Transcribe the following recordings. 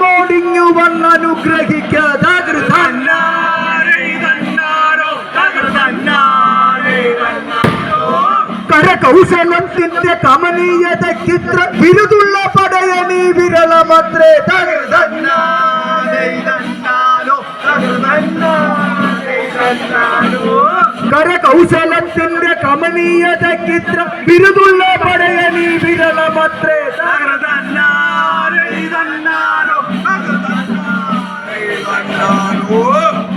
മോടിഞ്ഞു വന്നനുഗ്രഹിക്കാതാകൃതാൻ കരകൗശലത്തിന്റെ കമനീയതയ്ക്കിത്ര വിരുതുള്ള പടയണി വിരളമത്രേ കരകൗശലത്തിന്റെ കമനീയതയ്ക്കിത്ര വിരുതുള്ള പടയണി വിരളമത്രേ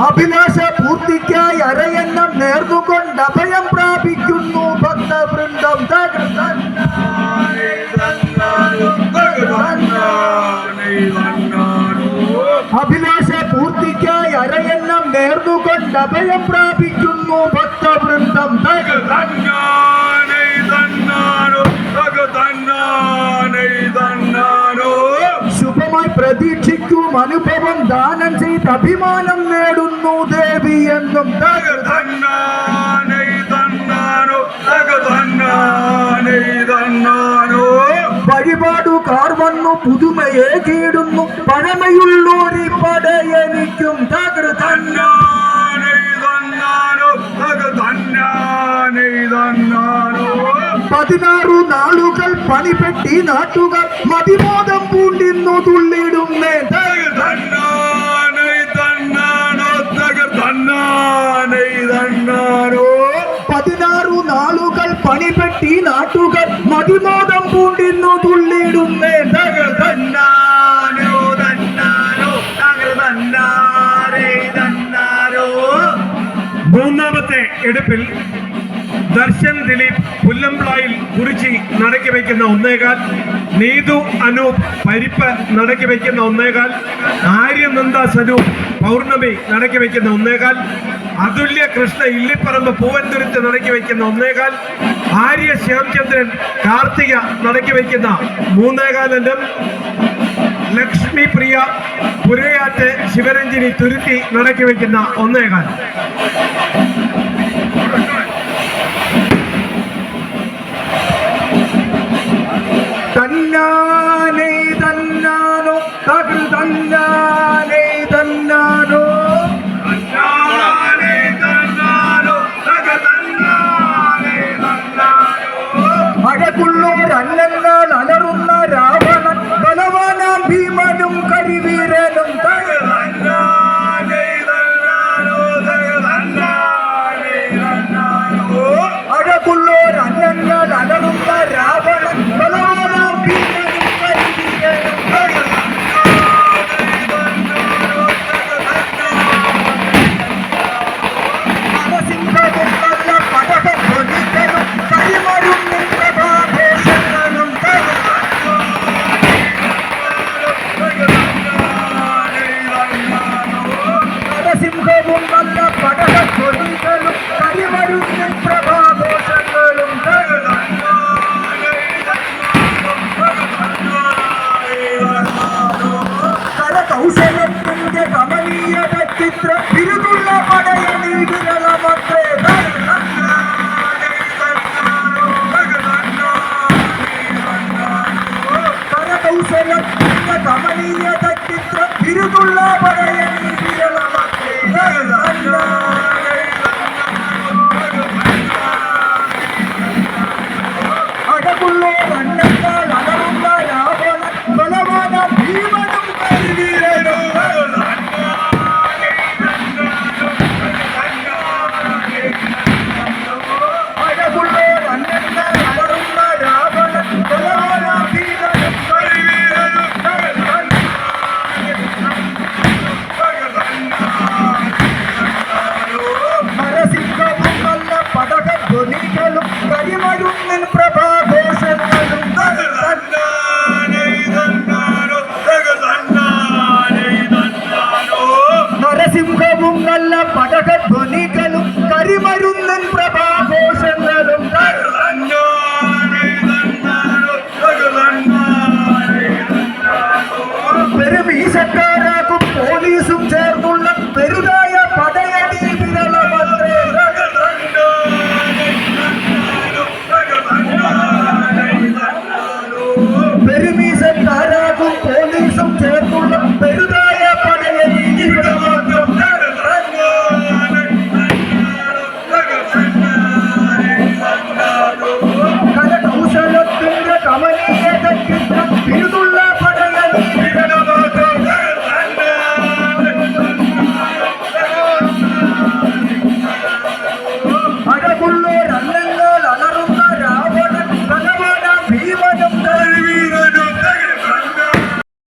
അഭിലാഷ പൂർത്തിക്കായി അരയന്നം നേർന്നുകൊണ്ട് അഭയം പ്രാപിക്കുന്നു ഭക്തവൃന്ദം. അഭിലാഷ പൂർത്തിക്കായി അരയന്നം നേർന്നുകൊണ്ട് അഭയം പ്രാപിക്കുന്നു ഭക്തവൃന്ദം. ശുഭമായി പ്രതീക്ഷിക്കും അനുഭവം. ദാനം ചെയ്ത് അഭിമാനം നേടുന്നു ദേവി എന്നും. വഴിപാടുകാർ വന്നു പുതുമയെ കീടുന്നു പഴമയുള്ളൂരി പടയനിക്കും തകർത്തൻ പതിനാറു നാളുകൾ പണിപ്പെട്ടി നാട്ടുകാർ മതിമോദം പൂണ്ടിന്നു തുള്ളിടുന്നേ പതിനാറു നാളുകൾ പണിപ്പെട്ടി നാട്ടുകാർ മതിമോദം പൂണ്ടിന്നു തുള്ളിടുന്നേ തകർത്തൻ മൂന്നാമത്തെ എടുപ്പിൽ ദർശൻ ദിലീപ് പുല്ലംപ്ലായിൽ കുറിച്ചി നടക്കി വയ്ക്കുന്ന ഒന്നേകാൽ നീതു അനൂപ് പരിപ്പ് നടക്കി വയ്ക്കുന്ന ഒന്നേകാൽ ആര്യനന്ദ സനൂപ് പൗർണമി നടക്കി വയ്ക്കുന്ന ഒന്നേകാൽ അതുല്യ കൃഷ്ണ ഇല്ലിപ്പറമ്പ് പൂവൻതുരുത്ത് നടക്കി വയ്ക്കുന്ന ഒന്നേകാൽ ആര്യ ശ്യാംചന്ദ്രൻ കാർത്തിക നടക്കി വയ്ക്കുന്ന മൂന്നേകാലനും ലക്ഷ്മി പ്രിയ പുരയാറ്റ് ശിവരഞ്ജിനി തുരുത്തി നടക്കി വയ്ക്കുന്ന ഒന്നേകാൽ. ಮಹಾಬಲಿ Thank you.